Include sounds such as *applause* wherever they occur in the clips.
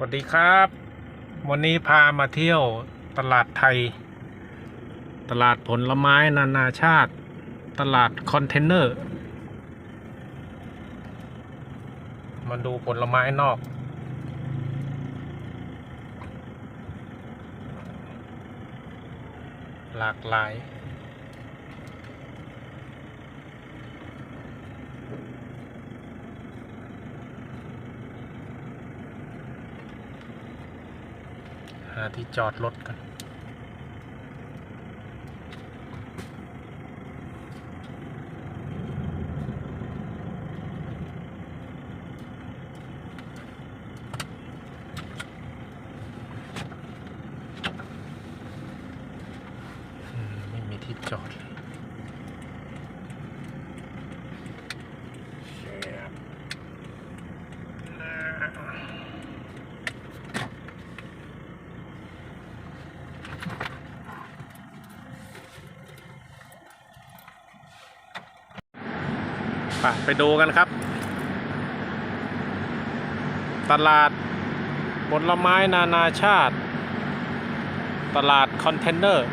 สวัสดีครับ วันนี้พามาเที่ยวตลาดไทย ตลาดผลไม้นานาชาติ ตลาดคอนเทนเนอร์ มาดูผลไม้นอก หลากหลาย หาที่จอดรถกันไม่มีที่จอดเลย ไปไปดูกันครับ ตลาดผลไม้นานาชาติ ตลาดคอนเทนเนอร์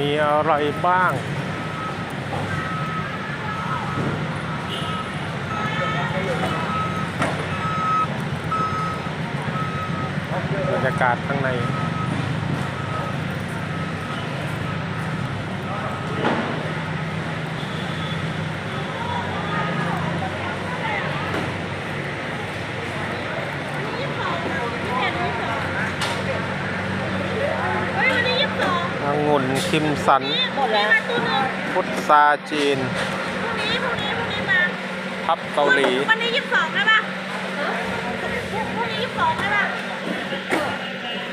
มีอะไรบ้าง บรรยากาศข้างใน เฮ้ยวันนี้ยี่สิบสอง อ งุ่นคิมสันนี่พรุ่งนี้มาตัวหนึงพุทซาจีน พรุ่งนี้พรุ่งนี้พรุ่งนี้มาทับเกาหลี วันนี้ยี่สิบสองใช่ปะพรุ่งนี้ยี่สิบสองใช่ปะ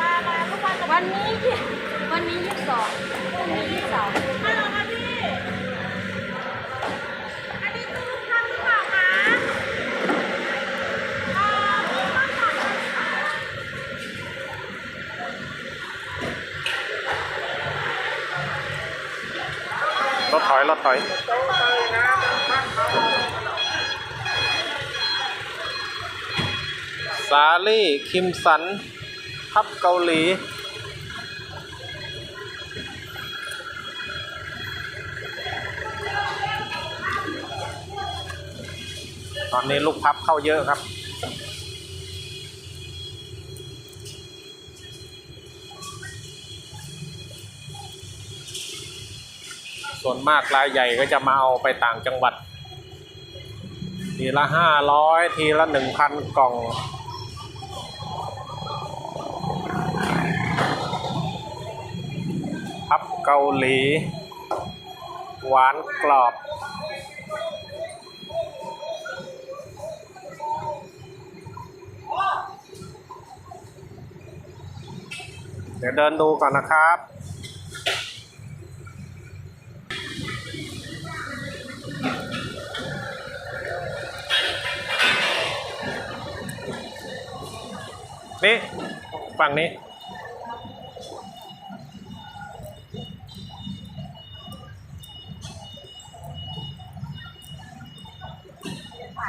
มามาทุกวันแต่วันนี้วันนี้ยี่สิบสองพรุ่งนี้ ถอยรถถอยสาลี่ คิมสันทับเกาหลี ตอนนี้ลูกพับเข้าเยอะครับ ส่วนมากรายใหญ่ก็จะมาเอาไปต่างจังหวัด ทีละห้าร้อยทีละหนึ่งพันกล่อง พับเกาหลี หวานกรอบเดี๋ยวเดินดูก่อนนะครับ นี่ฝั่งนี้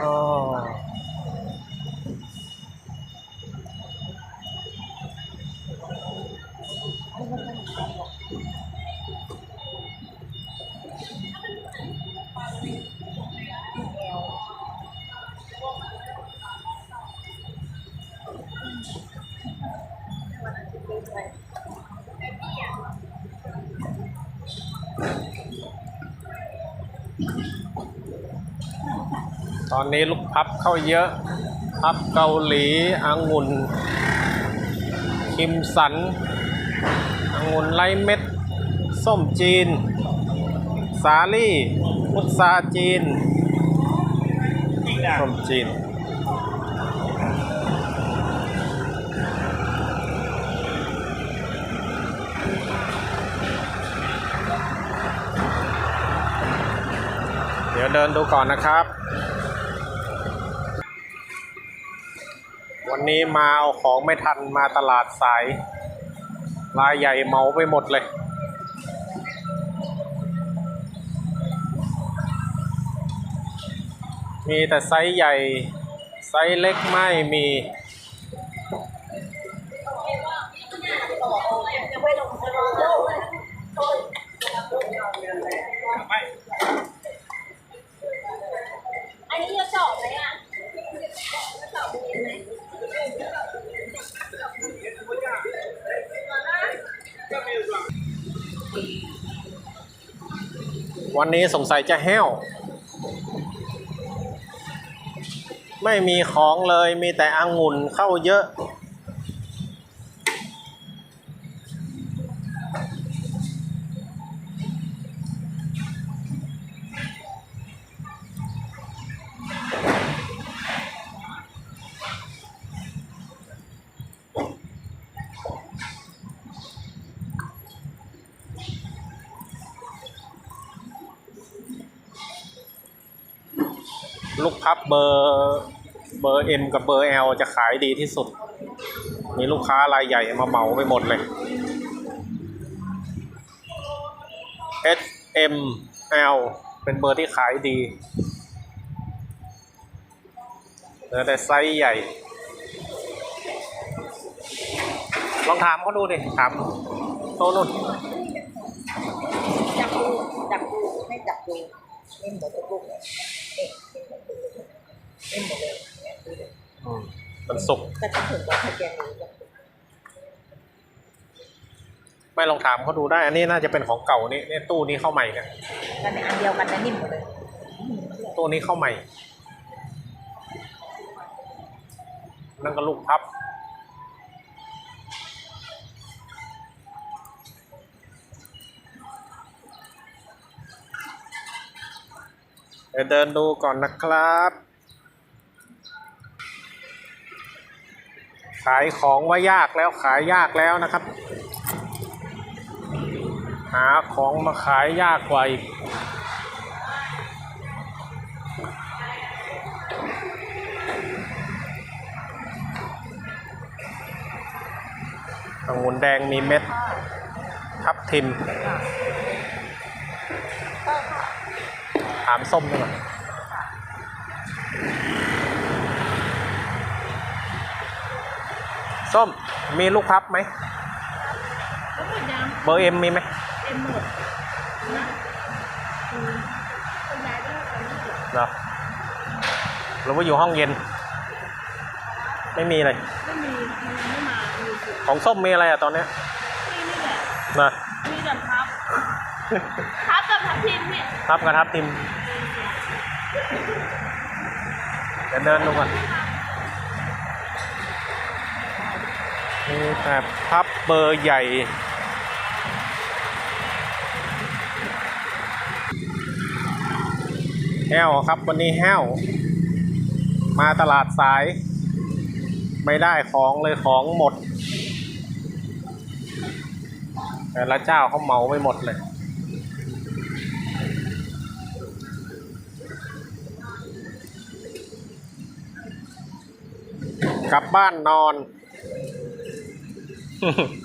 อ๋อ ตอนนี้ลูกพับเข้าเยอะ พับเกาหลีองุ่น คิมสันองุ่นไรเม็ด ส้มจีน สาลี่ พุทราจีน ส้มจีน ดี๋ยวเดินดูก่อนนะครับ วันนี้มาเอาของไม่ทันมาตลาดสายรายใหญ่เมาไปหมดเลย มีแต่ไซส์ใหญ่ ไซส์เล็กไม่มี วันนี้สงสัยจะแห้ว ไม่มีของเลยมีแต่องุ่นเข้าเยอะ ลูกพับเบอร์เบอร์ M กับเบอร์ L จะขายดีที่สุด มีลูกค้ารายใหญ่มาเหมาไปหมดเลย S M L เป็นเบอร์ที่ขายดีเหลือแต่ไซส์ใหญ่ ลองถามเขาดูดิ ถามโตนู่นจับดูจับดูให้จับดูเล่นหมดทุกลูกเลยเอ๊ะเล่นหมดเลยเนี่ยดูดิ อืมมัน สุกแต่ฉันถึงบอกให้แกดูจับดูไม่ลองถามเขาดูได้ อันนี้น่าจะเป็นของเก่านี่เนี่ยตู้นี้เข้าใหม่เนี่ยกันในอันเดียวกันนะนิ่มหมดเลยตู้นี้เข้าใหม่ นั่นก็ลูกพับ เดี๋ยวเดินดูก่อนนะครับายของว่ายากแล้วขายยากแล้วนะครับ หาของมาขายยากกว่าอีกองุ่นแดงมีเม็ด ทับทิมถามส้มดีกว่า ส้มมีลูกพับไหมแล้วหมดยังเบอร์เอ็มมีไหมเต็มหมดนะอืมคนย้ายไปแล้วตอนนี้เหรอหรือว่าอยู่ห้องเย็น ไม่มีเลยไม่มีมันยังไม่มาอยู่สิของส้มมีอะไรอะตอนเนี้ยนี่นี่แหละนะมีแต่พับพับกับทับทิมเนี่ยพับกับทับทิมเดี๋ยวเดินดูก่อน มีแต่พับเบอร์ใหญ่ แห้วครับวันนี้แห้ว มาตลาดสาย ไม่ได้ของเลยของหมด แต่ละเจ้าเขาเหมาไปหมดเลยกลับบ้านนอน 呵 *laughs* 呵